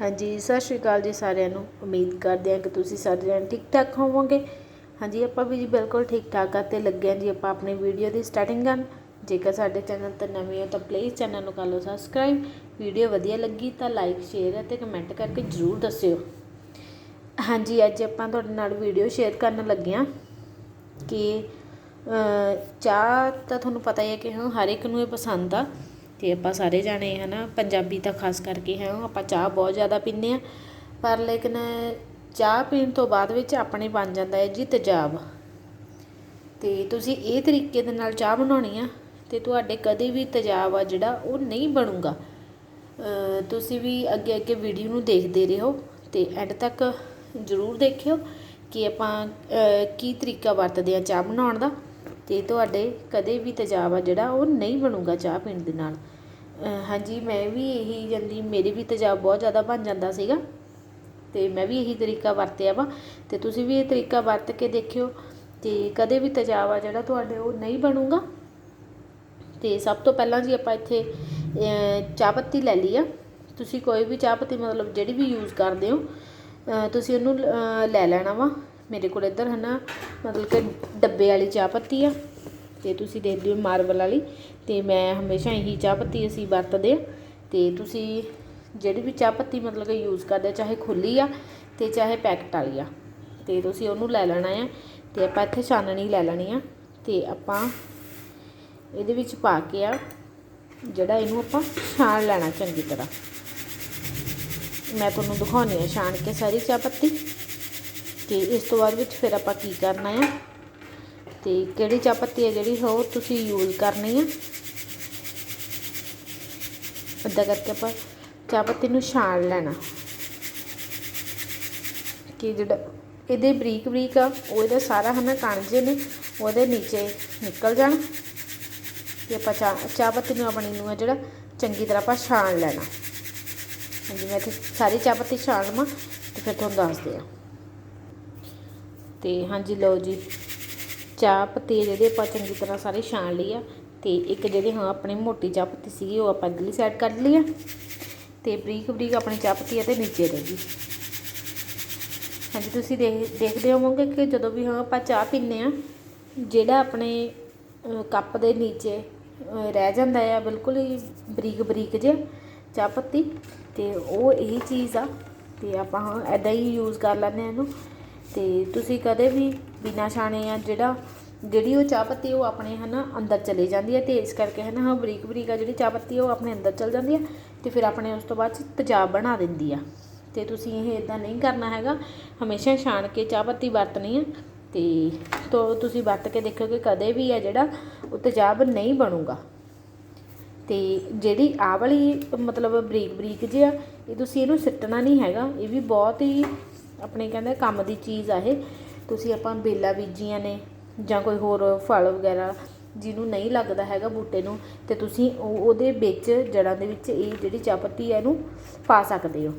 ਹਾਂਜੀ, ਸਤਿ ਸ਼੍ਰੀ ਅਕਾਲ ਜੀ ਸਾਰਿਆਂ ਨੂੰ। ਉਮੀਦ ਕਰਦੇ ਹਾਂ ਕਿ ਤੁਸੀਂ ਸਾਰੇ ਜਣ ਠੀਕ ਠਾਕ ਹੋਵੋਗੇ। ਹਾਂਜੀ, ਆਪਾਂ ਵੀ ਜੀ ਬਿਲਕੁਲ ਠੀਕ ਠਾਕ ਆ ਤੇ ਲੱਗੇ ਹਾਂ ਜੀ ਆਪਾਂ ਆਪਣੀ ਵੀਡੀਓ ਦੀ ਸਟਾਰਟਿੰਗ ਕਰਨ। ਜੇਕਰ ਸਾਡੇ ਚੈਨਲ ਤੇ ਨਵੇਂ ਹੋ ਤਾਂ ਪਲੀਜ਼ ਚੈਨਲ ਨੂੰ ਕਰ ਲਓ ਸਬਸਕ੍ਰਾਈਬ ਵੀਡੀਓ ਵਧੀਆ ਲੱਗੀ ਤਾਂ ਲਾਈਕ ਸ਼ੇਅਰ ਅਤੇ ਕਮੈਂਟ ਕਰਕੇ ਜਰੂਰ ਦੱਸਿਓ। ਹਾਂਜੀ, ਅੱਜ ਆਪਾਂ ਤੁਹਾਡੇ ਨਾਲ ਵੀਡੀਓ ਸ਼ੇਅਰ ਕਰਨ ਲੱਗੇ ਹਾਂ ਕਿ ਚਾਹ ਤਾਂ ਤੁਹਾਨੂੰ ਪਤਾ ਹੀ ਹੈ ਕਿ ਹਾਂ ਹਰ ਇੱਕ ਨੂੰ ਇਹ ਪਸੰਦ ਆ। ਅਤੇ ਆਪਾਂ ਸਾਰੇ ਜਾਣੇ ਹੈ ਨਾ ਪੰਜਾਬੀ ਤਾਂ ਖਾਸ ਕਰਕੇ ਹੈ, ਆਪਾਂ ਚਾਹ ਬਹੁਤ ਜ਼ਿਆਦਾ ਪੀਂਦੇ ਹਾਂ, ਪਰ ਲੇਕਿਨ ਚਾਹ ਪੀਣ ਤੋਂ ਬਾਅਦ ਵਿੱਚ ਆਪਣੇ ਬਣ ਜਾਂਦਾ ਹੈ ਜੀ ਤੇਜ਼ਾਬ। ਅਤੇ ਤੁਸੀਂ ਇਹ ਤਰੀਕੇ ਦੇ ਨਾਲ ਚਾਹ ਬਣਾਉਣੀ ਆ ਅਤੇ ਤੁਹਾਡੇ ਕਦੇ ਵੀ ਤੇਜ਼ਾਬ ਆ ਜਿਹੜਾ ਉਹ ਨਹੀਂ ਬਣੂਗਾ। ਤੁਸੀਂ ਵੀ ਅੱਗੇ ਅੱਗੇ ਵੀਡੀਓ ਨੂੰ ਦੇਖਦੇ ਰਹੋ ਅਤੇ ਐਂਡ ਤੱਕ ਜ਼ਰੂਰ ਦੇਖਿਓ ਕਿ ਆਪਾਂ ਕੀ ਤਰੀਕਾ ਵਰਤਦੇ ਆ ਚਾਹ ਬਣਾਉਣ ਦਾ। ਅਤੇ ਤੁਹਾਡੇ ਕਦੇ ਵੀ ਤੇਜ਼ਾਬ ਆ ਜਿਹੜਾ, ਉਹ ਨਹੀਂ ਬਣੂਗਾ ਚਾਹ ਪੀਣ ਦੇ ਨਾਲ। ਹਾਂਜੀ, ਮੈਂ ਵੀ ਇਹੀ ਜਾਂਦੀ, ਮੇਰੇ ਵੀ ਤੇਜ਼ਾਬ ਬਹੁਤ ਜ਼ਿਆਦਾ ਬਣ ਜਾਂਦਾ ਸੀਗਾ ਅਤੇ ਮੈਂ ਵੀ ਇਹੀ ਤਰੀਕਾ ਵਰਤਿਆ ਵਾ। ਅਤੇ ਤੁਸੀਂ ਵੀ ਇਹ ਤਰੀਕਾ ਵਰਤ ਕੇ ਦੇਖਿਓ ਅਤੇ ਕਦੇ ਵੀ ਤੇਜ਼ਾਬ ਆ ਜਿਹੜਾ, ਤੁਹਾਡੇ ਉਹ ਨਹੀਂ ਬਣੂਗਾ। ਅਤੇ ਸਭ ਤੋਂ ਪਹਿਲਾਂ ਜੀ ਆਪਾਂ ਇੱਥੇ ਚਾਹ ਪੱਤੀ ਲੈ ਲਈ ਆ। ਤੁਸੀਂ ਕੋਈ ਵੀ ਚਾਹ ਪੱਤੀ ਮਤਲਬ ਜਿਹੜੀ ਵੀ ਯੂਜ਼ ਕਰਦੇ ਹੋ ਤੁਸੀਂ ਉਹਨੂੰ ਲੈ ਲੈਣਾ ਵਾ। ਮੇਰੇ ਕੋਲ ਇੱਧਰ ਹੈ ਨਾ ਮਤਲਬ ਕਿ ਡੱਬੇ ਵਾਲੀ ਚਾਹ ਪੱਤੀ ਆ, ਤੇ ਤੁਸੀਂ ਦੇਖਦੇ ਹੋ ਮਾਰਬਲ ਵਾਲੀ, ਤੇ ਮੈਂ ਹਮੇਸ਼ਾ ਇਹੀ ਚਾਹ ਪੱਤੀ ਅਸੀਂ ਵਰਤਦੇ ਆ, ਤੇ ਤੁਸੀਂ ਜਿਹੜੀ ਵੀ ਚਾਹ ਪੱਤੀ ਮਤਲਬ ਕਿ ਯੂਜ਼ ਕਰਦੇ ਚਾਹੇ ਖੁੱਲੀ ਆ ਤੇ ਚਾਹੇ ਪੈਕਟ ਵਾਲੀ ਆ, ਤੇ ਤੁਸੀਂ ਉਹਨੂੰ ਲੈ ਲੈਣਾ ਆ, ਤੇ ਆਪਾਂ ਇੱਥੇ ਛਾਨਣੀ ਲੈ ਲੈਣੀ ਆ, ਤੇ ਆਪਾਂ ਇਹਦੇ ਵਿੱਚ ਪਾ ਕੇ ਆ, ਜਿਹੜਾ ਇਹਨੂੰ ਆਪਾਂ ਛਾਣ ਲੈਣਾ ਚੰਗੀ ਤਰ੍ਹਾਂ। ਮੈਂ ਤੁਹਾਨੂੰ ਦਿਖਾਉਣੀ ਆ ਛਾਣ ਕੇ ਸਾਰੀ ਚਾਹ ਪੱਤੀ। ਤੇ ਇਸ ਤੋਂ ਬਾਅਦ ਵਿੱਚ ਫਿਰ ਆਪਾਂ ਕੀ ਕਰਨਾ ਆ? ਤੇ ਕਿਹੜੀ ਚਾਹ ਪੱਤੀ ਹੈ ਜਿਹੜੀ ਉਹ ਤੁਸੀਂ ਯੂਜ਼ ਕਰਨੀ ਆ? ਇੱਦਾਂ ਕਰਕੇ ਆਪਾਂ ਚਾਹ ਪੱਤੀ ਨੂੰ ਛਾਣ ਲੈਣਾ। ਕਿ ਜਿਹੜਾ ਇਹਦੇ ਬਰੀਕ ਬਰੀਕ ਆ, ਉਹ ਇਹਦਾ ਸਾਰਾ ਹਨਾ ਕਣਜੇ ਨੇ, ਉਹਦੇ ਨੀਚੇ ਨਿਕਲ ਜਾਣ। ਤੇ ਆਪਾਂ ਚਾਹ ਚਾਹ ਪੱਤੀ ਨੂੰ ਆਪਣੀ ਨੂੰ ਆ ਜਿਹੜਾ ਚੰਗੀ ਤਰ੍ਹਾਂ ਆਪਾਂ ਛਾਣ ਲੈਣਾ। ਹਾਂਜੀ ਮੈਂ ਇੱਥੇ ਸਾਰੀ ਚਾਹ ਪੱਤੀ ਛਾਣ ਲਵਾਂ, ਤੇ ਫਿਰ ਤੁਹਾਨੂੰ ਦੱਸਦੇ ਆ। ਤੇ ਹਾਂਜੀ ਲਓ ਜੀ, ਚਾਹ ਪੱਤੀ ਜਿਹੜੇ ਆਪਾਂ ਚੰਗੀ ਤਰ੍ਹਾਂ ਸਾਰੇ ਛਾਣ ਲਈ ਆ ਤੇ ਇੱਕ ਜਿਹੜੇ ਹਾਂ ਆਪਣੀ ਮੋਟੀ ਚਾਹ ਪੱਤੀ ਸੀਗੀ ਉਹ ਆਪਾਂ ਅਗਲੀ ਸਾਈਡ ਕੱਢ ਲਈ ਆ ਤੇ ਬਰੀਕ ਬਰੀਕ ਆਪਣੀ ਚਾਹ ਪੱਤੀ ਇਹਦੇ ਨੀਚੇ ਰਹਿ ਗਈ ਹਾਂਜੀ, ਤੁਸੀਂ ਦੇਖ ਦੇਖਦੇ ਹੋਵੋਗੇ ਕਿ ਜਦੋਂ ਵੀ ਹਾਂ ਆਪਾਂ ਚਾਹ ਪੀਂਦੇ ਆ, ਜਿਹੜਾ ਆਪਣੇ ਕੱਪ ਦੇ ਨੀਚੇ ਰਹਿ ਜਾਂਦਾ ਆ ਬਿਲਕੁਲ ਹੀ ਬਰੀਕ ਬਰੀਕ ਜਿਹਾ ਚਾਹ ਪੱਤੀ ਤੇ ਉਹ ਇਹ ਚੀਜ਼ ਆ ਤੇ ਆਪਾਂ ਹਾਂ ਐਦਾਂ ਹੀ ਯੂਜ਼ ਕਰ ਲੈਂਦੇ ਆ ਇਹਨੂੰ। ਤੇ ਤੁਸੀਂ ਕਦੇ ਵੀ ਬਿਨਾ ਛਾਣੇ ਆ ਜਿਹੜਾ, ਜਿਹੜੀ ਉਹ ਚਾਹ ਪੱਤੀ ਉਹ ਆਪਣੇ ਹਨਾ ਅੰਦਰ ਚਲੇ ਜਾਂਦੀ ਹੈ ਤੇ ਇਸ ਕਰਕੇ ਹਨਾ ਹਾਂ ਬਰੀਕ ਬਰੀਕ ਆ ਜਿਹੜੀ ਚਾਹ ਪੱਤੀ ਉਹ ਆਪਣੇ ਅੰਦਰ ਚਲ ਜਾਂਦੀ ਹੈ ਤੇ ਫਿਰ ਆਪਣੇ ਉਸ ਤੋਂ ਬਾਅਦ 'ਚ ਤੇਜ਼ਾਬ ਬਣਾ ਦਿੰਦੀ ਆ। ਤੇ ਤੁਸੀਂ ਇਹ ਇਦਾਂ ਨਹੀਂ ਕਰਨਾ ਹੈਗਾ, ਹਮੇਸ਼ਾ ਛਾਣ ਕੇ ਚਾਹ ਪੱਤੀ ਵਰਤਣੀ ਆ ਤੇ ਤੋ ਤੁਸੀਂ ਵਰਤ ਕੇ ਦੇਖੋ ਕਿ ਕਦੇ ਵੀ ਆ ਜਿਹੜਾ ਉਹ ਤੇਜ਼ਾਬ ਨਹੀਂ ਬਣੂਗਾ। ਤੇ ਜਿਹੜੀ ਆ ਵਾਲੀ ਮਤਲਬ ਬਰੀਕ ਬਰੀਕ ਜਿਹਾ ਇਹ ਤੁਸੀਂ ਇਹਨੂੰ ਸਿੱਟਣਾ ਨਹੀਂ ਹੈਗਾ, ਇਹ ਵੀ ਬਹੁਤ ਹੀ ਆਪਣੇ ਕਹਿੰਦੇ ਕੰਮ ਦੀ ਚੀਜ਼ ਆ ਇਹ। ਤੁਸੀਂ ਆਪਾਂ ਬੇਲਾ ਬੀਜੀਆਂ ਨੇ ਜਾਂ ਕੋਈ ਹੋਰ ਫਲ ਵਗੈਰਾ ਜਿਹਨੂੰ ਨਹੀਂ ਲੱਗਦਾ ਹੈਗਾ ਬੂਟੇ ਨੂੰ, ਤੇ ਤੁਸੀਂ ਉਹ ਉਹਦੇ ਵਿੱਚ ਜੜਾਂ ਦੇ ਵਿੱਚ ਇਹ ਜਿਹੜੀ ਚਾਹ ਪੱਤੀ ਹੈ ਇਹਨੂੰ ਪਾ ਸਕਦੇ ਹੋ।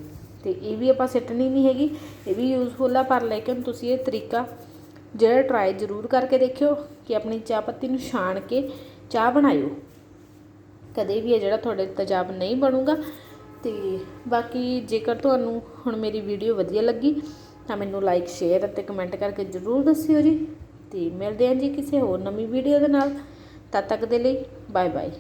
ਤੇ ਇਹ ਵੀ ਆਪਾਂ ਸਿੱਟਣੀ ਨਹੀਂ ਹੈਗੀ, ਇਹ ਵੀ ਯੂਜ਼ਫੁਲ ਆ, ਪਰ ਲੇਕਿਨ ਤੁਸੀਂ ਇਹ ਤਰੀਕਾ ਜਿਹੜਾ ਟਰਾਈ ਜ਼ਰੂਰ ਕਰਕੇ ਦੇਖਿਓ ਕਿ ਆਪਣੀ ਚਾਹ ਪੱਤੀ ਨੂੰ ਛਾਣ ਕੇ ਚਾਹ ਬਣਾਇਓ। ਕਦੇ ਵੀ ਇਹ ਜਿਹੜਾ ਤੁਹਾਡੇ ਤੇਜ਼ਾਬ ਨਹੀਂ ਬਣੂਗਾ ਅਤੇ ਬਾਕੀ ਜੇਕਰ ਤੁਹਾਨੂੰ ਹੁਣ ਮੇਰੀ ਵੀਡੀਓ ਵਧੀਆ ਲੱਗੀ, ਤਾਂ ਮੈਨੂੰ ਲਾਈਕ ਸ਼ੇਅਰ ਅਤੇ ਕਮੈਂਟ ਕਰਕੇ ਜ਼ਰੂਰ ਦੱਸਿਓ ਜੀ। ਅਤੇ ਮਿਲਦੇ ਹਾਂ ਜੀ ਕਿਸੇ ਹੋਰ ਨਵੀਂ ਵੀਡੀਓ ਦੇ ਨਾਲ। ਤਦ ਤੱਕ ਦੇ ਲਈ ਬਾਏ ਬਾਏ